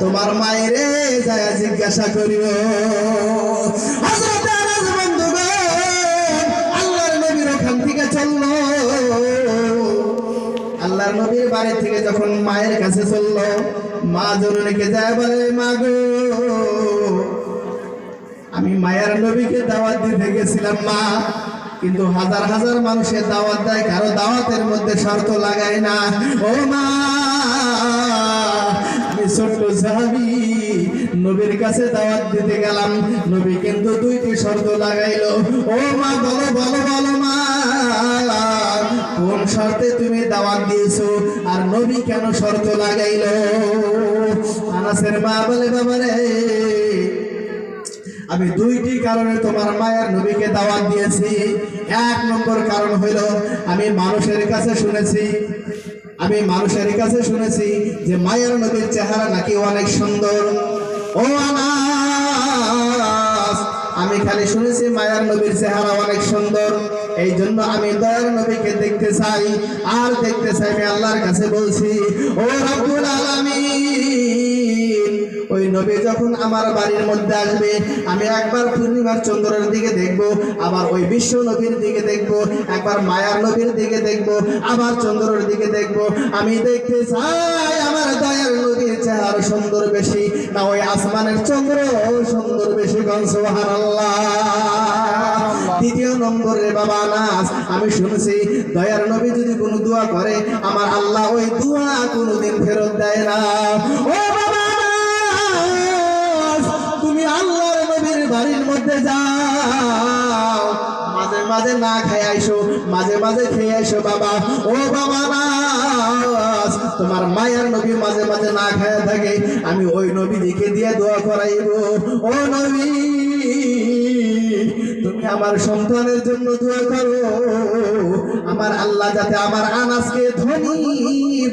তোমার মায়েরে যায় জিজ্ঞাসা বন্ধুগণ, আল্লাহর নবীর বাড়ি থেকে যখন মায়ের কাছে চলল, মা যায়, বলে আমি মায়ের নবীকে দাওয়াত দিতে গেছিলাম, মা। কিন্তু হাজার হাজার মানুষের দাওয়াত দেয়, কারও দাওয়াতের মধ্যে শর্ত লাগায় না। ও মা ছোট্ট সাহাবি নবীর কাছে দাওয়াত দিতে গেলাম। নবী কিন্তু দুইটি শর্ত লাগাইলো। ও মা, বলো বলো বলো মা, কোন শর্তে তুমি দাওয়াত দিয়েছ? আর নবী কেন শর্ত লাগাইলো? আনাসের মা বলে, বাবারে আমি দুইটি কারণে তোমার মায়ের নবীকে দাওয়াত দিয়েছি। এক নম্বর কারণ হইল আমি মানুষের কাছে শুনেছি, আমি মানুষের কাছে শুনেছি যে মায়ের নবীর চেহারা নাকি অনেক সুন্দর। ও আমি খালি শুনেছি মায়ার নবীর চেহারা অনেক সুন্দর। এই জন্য আমি দয়ার নবীকে দেখতে চাই, আর দেখতে চাই আমি আল্লাহর কাছে বলছি, ও রব্বুল আলামিন ওই নবী যখন আমার বাড়ির মধ্যে আসবে, আমি একবার পূর্ণিমার চন্দ্রের দিকে দেখব, আবার ওই বিশ্ব নবীর দিকে দেখব, একবার মায়ার নবীর দিকে দেখব, আবার চন্দ্রের দিকে দেখব। আমি দেখতে চাই আমার দয়ার নবীর চেহারা সুন্দর বেশি, না ওই আসমানের চন্দ্র সুন্দর বেশি গনসোহার দ্বিতীয় নম্বরে বাবা নাস আমি শুনেছি, দয়ার নবী যদি কোনো দোয়া করে, আমার আল্লাহ ওই দোয়া কোনোদিন ফেরত দেয় না। ও মধ্যে যাও। মাঝে মাঝে না খেয়ে আইসো, মাঝে মাঝে খেয়ে আইসো বাবা। ও বাবা নাস তোমার মায়ের নবী মাঝে মাঝে না খায় থাকে। আমি ওই নবী দিকে দিয়ে দোয়া করাইব। ও নবী, তুমি আমার সন্তানের জন্য দোয়া করো। আমার আল্লাহ যাতে আমার আনাজকে ধনী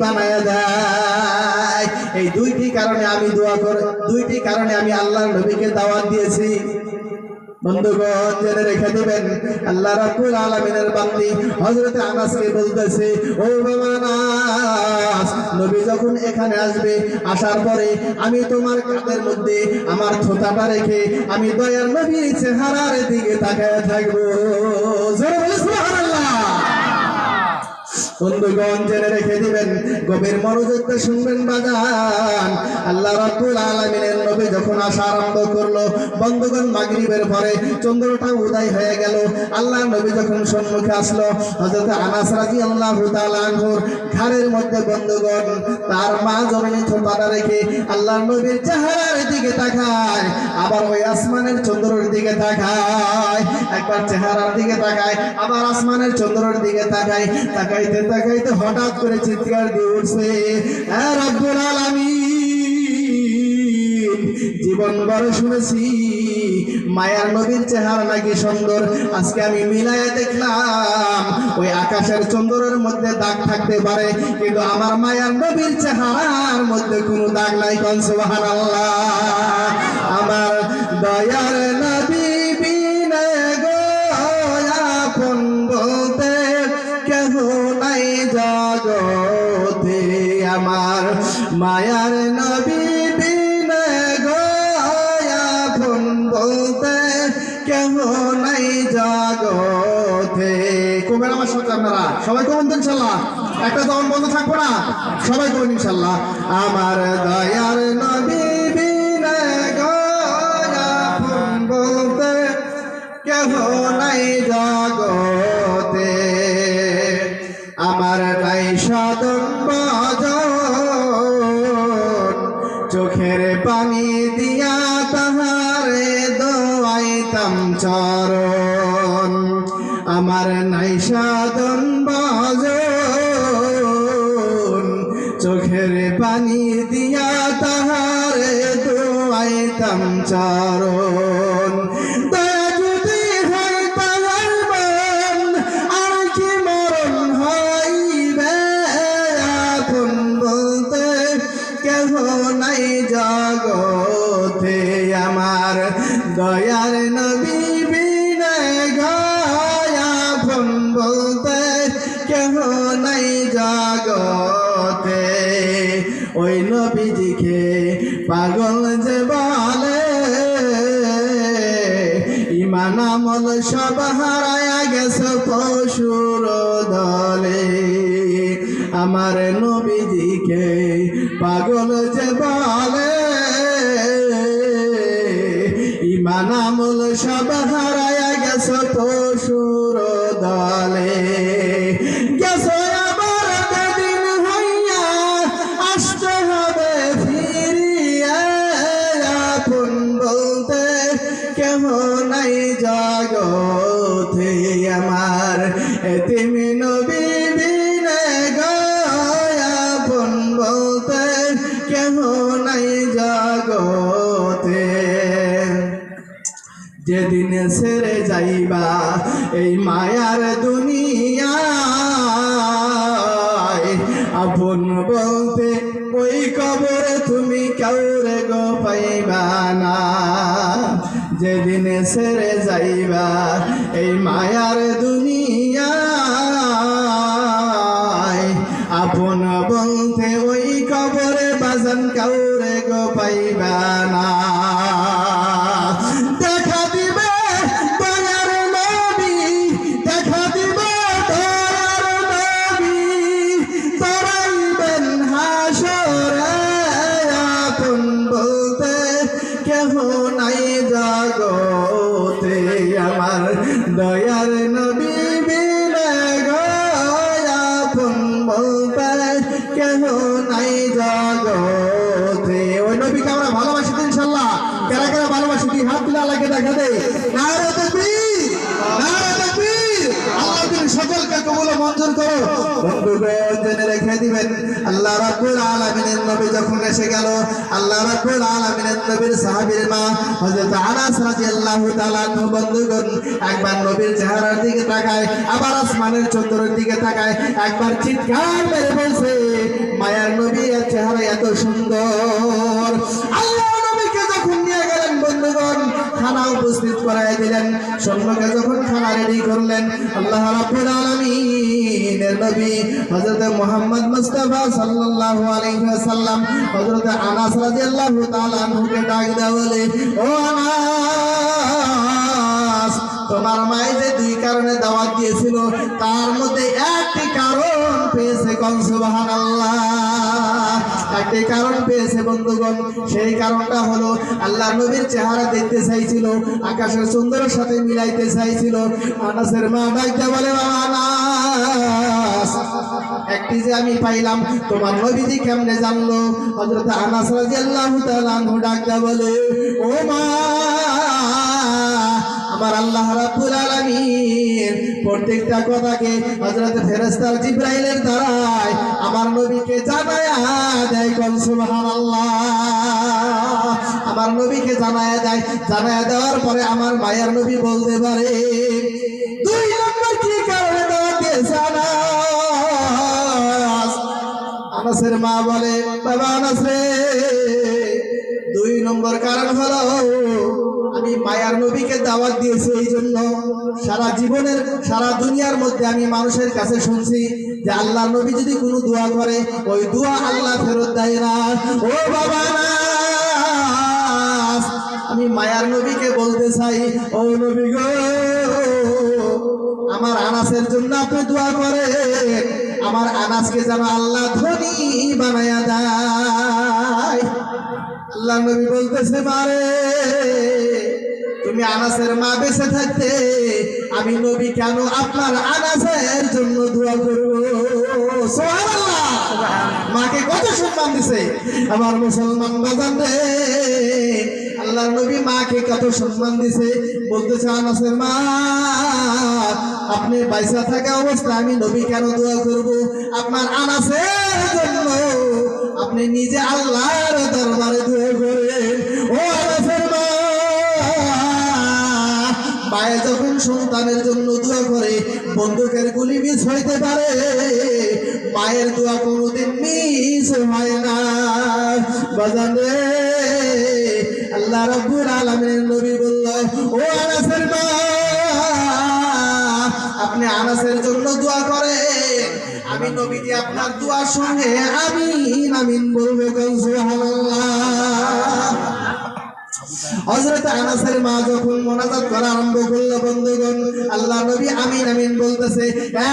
বানায় দেয়। এই দুইটি কারণে আমি দোয়া করে দুইটি কারণে আমি আল্লাহর নবীকে দাওয়াত দিয়েছি। বন্ধুগণ, জেনে রেখে দেবেন, আল্লাহ রাব্বুল আলামিনের হযরত আনাসকে বলতেছে, ও নবী যখন এখানে আসবে, আসার পরে আমি তোমার কাঁধের মধ্যে আমার থোতাটা রেখে আমি দয়ার নবীর চেহারার দিকে তাকায় থাকব। বন্ধুগণ জেনে রেখে দিবেন। গভীর শুনবেন আল্লাহ নবী যখন আসা আরম্ভ করল, বন্ধুগণ পরে চন্দ্রটা উদয় হয়ে গেল। আল্লাহ নবী যখন সম্মুখে আসলো আনাস মধ্যে বন্ধুগণ তার মা জননী ছোটটা রেখে আল্লাহ নবীর চেহারার দিকে তাকায়, আবার ওই আসমানের চন্দ্রের দিকে তাকায়, একবার চেহারার দিকে তাকায়, আবার আসমানের চন্দ্রের দিকে তাকায়, তাকাইতে তাকাইতে হঠাৎ করে চিৎকার দিয়ে উঠছে রব্বুল জীবন বড় শুনেছি, মায়ার নবীর চেহারা নাকি সুন্দর, আজকে আমি মিলায়া দেখলাম, ওই আকাশের চন্দ্রের মধ্যে দাগ থাকতে পারে, কিন্তু আমার মায়ার নবীর চেহারার মধ্যে কোনো দাগ নাই কন, সুবহানাল্লাহ। আমার দয়ার মায়ার নবী বিনে গো আপন বলতে কেহ নাই জগতে। কবেন আমার সাথে আপনারা সবাই কবেন তো ইনশাল্লাহ একটা দম বন্ধ থাকব না? সবাই কবেন ইনশাল্লাহ আমার দয়ার নবী বিনে গো আপন বলতে কেহ নাই জগতে চোখের পানি দিয়া তাহারে দোয়াইতাম চরণ। আমার নাই সাধন বাজন। চোখের পানি দিয়া তাহারে দোয়াইতাম চরণ। দলে আমার নবীজিকে পাগল যে বলে। ইমান আমল সব হারায়া তো সুর দলে। গেছে আবার ফিরিয়া। নাই জগতে আমার। এতিমি নবী বিনে গয়াপন বলতে কেহ নাই জগতে। যেদিন সেরে যাইবা এই মায়ার দুনিয়ায়, আপন বলতে ওই কবরে তুমি কাউরে গো পাইবা না। যেদিন সেরে যাইবা এই মায়ার দুনিয়ায় মঞ্জুর করো। জেনে রেখে দিবেন, আল্লাহ রাব্বুল আলামিনের নবী যখন এসে গেল, আল্লাহ রাব্বুল আলামিনের নবীর সাহাবীর মা হযরত আনাস রাদিয়াল্লাহু তাআলা বন্ধুগণ, একবার নবীর চেহারার দিকে তাকায়, আবার আসমানের চন্দ্রের দিকে তাকায়, একবার চিৎকার মেরে বলছে, মায়ার নবীর চেহারা এত সুন্দর। আল্লাহ খানা উপস্থিত করাই দিলেন। সৈন্যকে যখন খানা রেডি করলেন, আল্লাহ রাব্বুল আলামিনের নবী হযরত মুহাম্মদ মুস্তাফা সাল্লাল্লাহু আলাইহি ওয়াসাল্লাম হযরত আনাস রাদিয়াল্লাহু তাআলা আনহুকে ডাক দেওয়া বলে, ও আনাস, তোমার মায়ে যে দুই কারণে দাওয়াত দিয়েছিল, তার মধ্যে একটি কারণ পেয়েছে কন সুবহানাল্লাহ। একটি কারণ পেয়েছে বন্ধুগণ। সেই কারণটা হলো আল্লাহ নবীর চেহারা দেখতে চাইছিল, আকাশের সুন্দরের সাথে মিলাইতে চাইছিল। আনাসের মা ডাকতে বলে একটি যে আমি পাইলাম, তোমার নবীজি কেমনে জানলো? হযরত আনাস তাআলা আনহু ডাকতে বলে, ও মা আমার আল্লাহ রাব্বুল আলামিন প্রত্যেকটা কথাকে হযরত ফেরেশতা জিবরাইলের দ্বারাই আমার নবীকে জানায়া দেয় কোন সুবহানাল্লাহ। আমার নবীকে জানায়া দেয়, জানায়া দেওয়ার পরে আমার মায়ের নবী বলতে পারে, দুই নম্বর কি কারণে দিয়েছে আনাস? আনাসের মা বলে, বাবা আনাস দুই নম্বর কারণ হলো আমি মায়ার নবীকে দাওয়াত দিয়েছি এই জন্য সারা জীবনের, সারা দুনিয়ার মধ্যে আমি মানুষের কাছে শুনছি যে আল্লাহ নবী যদি কোনো দোয়া করে, ওই দোয়া আল্লাহ ফেরত দেয় না। ও বাবা না আমি মায়ার নবীকে বলতে চাই, ও নবী গো, আমার আনাসের জন্য আপনি দোয়া করে আমার আনাসকে যেন আল্লাহ ধনী বানায়া দেয়। আল্লাহ নবী বলতেছে মারে তুমি আনাসের মা বেঁচে থাকতে, আমি নবী কেন আপনার আনাসের জন্য দোয়া করব? মাকে কত সম্মান দিছে? আমার মুসলমান বাজান আল্লাহ নবী মাকে কত সম্মান দিছে? বলতেছে, আনাসের মা, আপনি পয়সা থাকা অবস্থায় আমি নবী কেন দোয়া করব? আপনার আনাসের জন্য আপনি নিজে আল্লাহর দরবারে দোয়া করেন। মায়ে যখন সন্তানের জন্য দোয়া করে বন্দুকের গুলি মিস হইতে পারে। মায়ের দোয়া কোনোদিন মিস হয় না। বাজান আল্লাহ রাব্বুল আলামিনের নবী বলল, ও আনাসের মা, আপনি আনাসের জন্য দোয়া করে আমি নবীজি আপনার দোয়ার সঙ্গে আমিন আমিন বলব সুবহানাল্লাহ। হযরত আনাসের মা যখন মোনাজাত করা আরম্ভ করল, বন্ধুগণ, আল্লাহ নবী আমিন আমিন বলতেছে,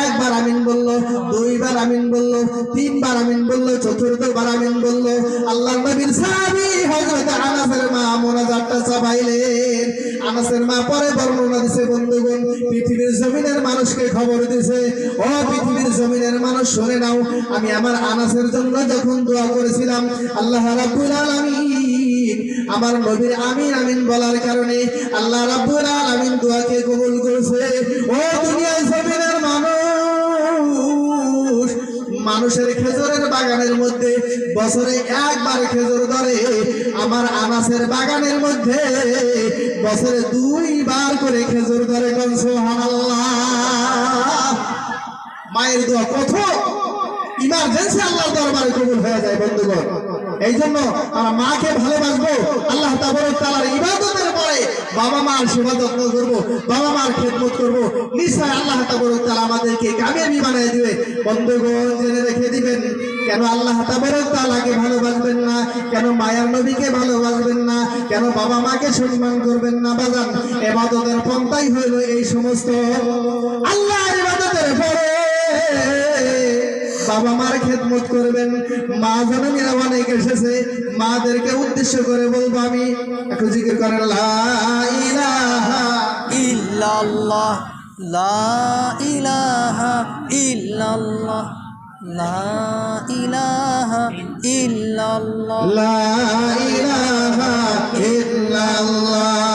একবার আমিন বলল, দুইবার আমিন বলল, তিনবার আমিন বলল, চতুর্থবার আমিন বলল। আল্লাহ নবীর সাহাবী হযরত আনাসের মা মোনাজাতটা চাবাইলেন আনাসের মা পরে বর্ণনা দিছে, বন্ধুগণ, পৃথিবীর জমিনের মানুষকে খবর দিছে, ও পৃথিবীর জমিনের মানুষ, শুনে নাও, আমি আমার আনাসের জন্য যখন দোয়া করেছিলাম, আল্লাহ রাব্বুল আলামিন আমার নবীর আমিন আমিন বলার কারণে আল্লাহ রাব্বুল আলামিন দোয়াকে কবুল করেছে। ও দুনিয়ার জমিনের মানুষ, মানুষের খেজুরের বাগানের মধ্যে বছরে একবার খেজুর ধরে, আমার আনাসের বাগানের মধ্যে বছরে দুইবার করে খেজুর ধরে কোন? সুবহানাল্লাহ। মায়ের দোয়া কত ইমার্জেন্সি আল্লাহর দরবারে কবুল হয়ে যায়, বন্ধুগণ। এই জন্য আমরা মাকে ভালোবাসবো। আল্লাহ তাআলার ইবাদতের পরে বাবা মার সেবা যত্ন করব, বাবা মার খেদমত করব। নিশ্চয় আল্লাহ তাবরক তাআলা আমাদেরকে কামিয়াবি বানিয়ে দিবে। বন্ধুগণ, জেনে রেখে দিবেন, কেন আল্লাহ তাবরক তাআলাকে ভালোবাসবেন না? কেন মায়ার নবীকে ভালোবাসবেন না? কেন বাবা মাকে সম্মান করবেন না? বাজান এবাদতের পন্থাই হইল এই সমস্ত আল্লাহর ইবাদতের পরে। বাবা মার খেদমত করবেন, মা জননীরা অনেক এসেছে, মাদেরকে উদ্দেশ্য করে বলব আমি। একটু জিকির করেন ইল্লাল্লাহ, লা ইলাহা ইল্লাল্লাহ, লা ইলাহা লা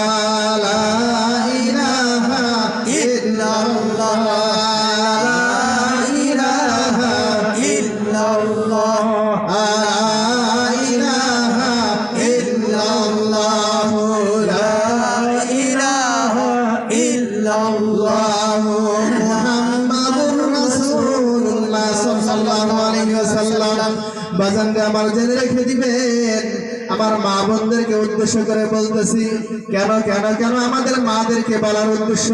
আমার জেনে রেখে দিবেন। আমার মা বোনদেরকে উদ্দেশ্য করে বলতেছি, কেন কেন কেন আমাদের মাদেরকে বলার উদ্দেশ্য?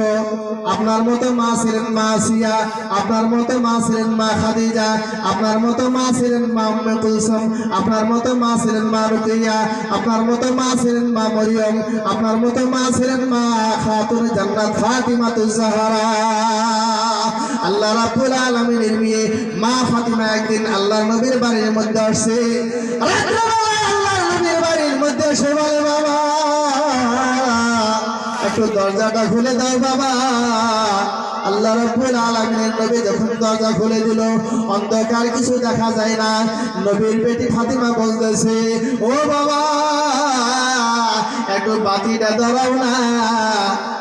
আপনার মতো মা ছিলেন মা সিয়া, আপনার মতো মা ছিলেন মা খাদিজা, আপনার মতো মা ছিলেন মা উম্মে কুলসুম, আপনার মতো মা ছিলেন মা রুকিয়া আপনার মতো মা ছিলেন মা মরিয়ম, আপনার মতো মা ছিলেন মা খাতুন জান্নাত, ফাতিমাতুজ জাহরা। আল্লাহ রাব্বুল আলামিনের মেয়ে মা ফাতিমা একদিন আল্লাহ নবীর বাড়ির মধ্যে আসছে। আল্লাহর নবীর বাড়ির মধ্যে এসে বলে, বাবা, একটু দরজাটা খুলে দাও, বাবা। আল্লাহ রাব্বুল আলামিনের নবী যখন দরজা খুলে দিল, অন্ধকার কিছু দেখা যায় না। নবীর বেটি ফাতিমা বলতেছে, ও বাবা, একটু বাতিটা ধরাও না।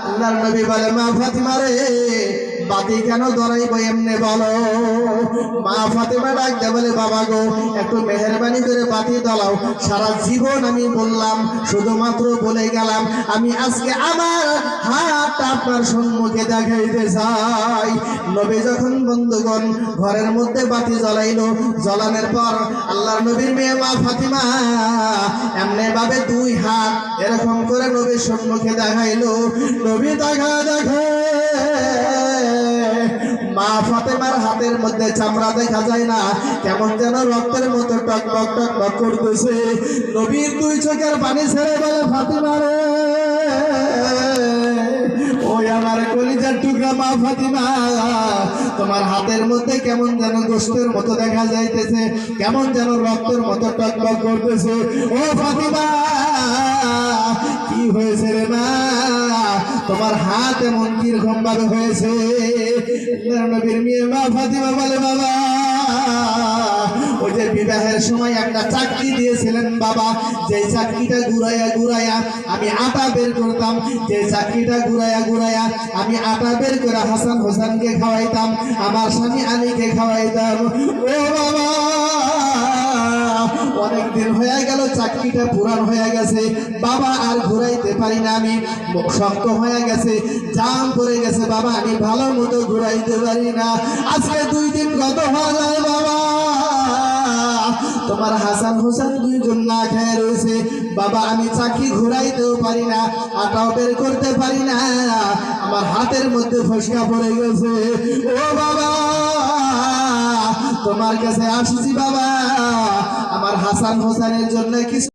আল্লাহর নবী বলে, মা ফাতিমা রে বাতি কেন ধরাইব এমনি বলো? মা ফাতেমা ডাক দে বলে, বাবা গো, একটু মেহরবানি করে বাতি দলাও। সারা জীবন আমি বললাম, শুধুমাত্র বলে গেলাম, আমি আজকে আমার হাতটা আপনার সম্মুখে দেখাইতে চাই। নবী যখন বন্ধুগণ ঘরের মধ্যে বাতি জ্বলাইলো, জ্বলানোর পর আল্লাহর নবীর মেয়ে মা ফাতিমা এমনি ভাবে দুই হাত এরকম করে নবীর সম্মুখে দেখাইলো। নবী দেখা দেখে হাতের মধ্যে চামড়া দেখা যায় না। কেমন যেন রক্তের মতো টক টক টক টক করতেছে। নবীর দুই চোখের পানি ছেড়ে বলে, ফাতেমা রে, ওই আমার কলিজার টুকরা মা ফাতিমা, তোমার হাতের মধ্যে কেমন যেন গোষ্ঠের মতো দেখা যাইতেছে, কেমন যেন রক্তের মতো টক টক করতেছে। ও ফাতিমা, কি হয়েছে রে মা? তোমার হাত এমন কীরকম ভাবে হয়েছে সময় একটা চাকরি দিয়েছিলেন বাবা চাকরিটা আমি আটা বের করতাম, যে চাকরিটা ঘুরাইয়া ঘুরাইয়া আমি আটা বের করে হাসান হোসেনকে খাওয়াইতাম, আমার স্বামী আলীকে খাওয়াইতাম। ও বাবা অনেক দিন হয়ে গেল, চাকরিটা পুরান হয়ে গেছে। বাবা আর ঘুরাইতে পারি না আমি শক্ত হয়ে গেছে, জাম পড়ে গেছে। বাবা, আমি ভালো মতো ঘুরাইতে পারি না। আজকে দুই দিন গত হয়ে বাবা। তোমার হাসান হোসেন দুইজন না খেয়ে রয়েছে। বাবা, আমি চাকরি ঘুরাইতেও পারি না, আটাও বের করতে পারি না। আমার হাতের মধ্যে ফসকা পড়ে গেছে। ও বাবা, তোমার কাছে আসছি বাবা। আমার হাসান হোসেনের জন্য কিছু